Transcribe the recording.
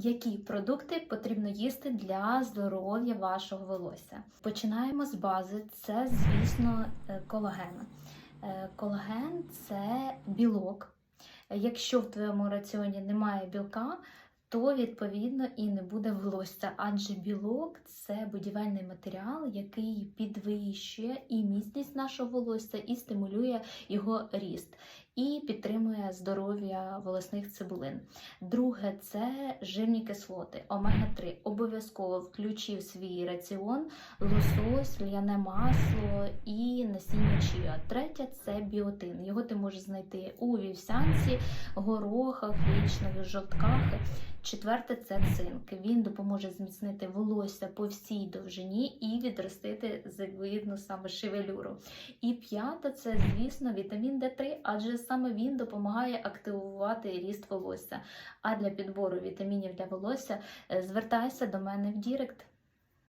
Які продукти потрібно їсти для здоров'я вашого волосся? Починаємо з бази. Це, звісно, е, колаген. Е, Колаген це білок. Якщо в твоєму раціоні немає білка, то відповідно і не буде волосся, адже білок це будівельний матеріал, який підвищує і міцність нашого волосся, і стимулює його ріст, і підтримує здоров'я волосних цибулин. Друге це жирні кислоти, омега-3. Обов'язково включи в свій раціон лосось, ляне масло і насіння чія. Третє це біотин. Його ти можеш знайти у вівсянці, горохах, яєчних жовтках. Четверте це цинк. Він допоможе зміцнити волосся по всій довжині і відростити завидну саме шевелюру. І п'яте це, звісно, вітамін Д3, адже саме він допомагає активувати ріст волосся. А для підбору вітамінів для волосся е, звертайся до мене в Дірект.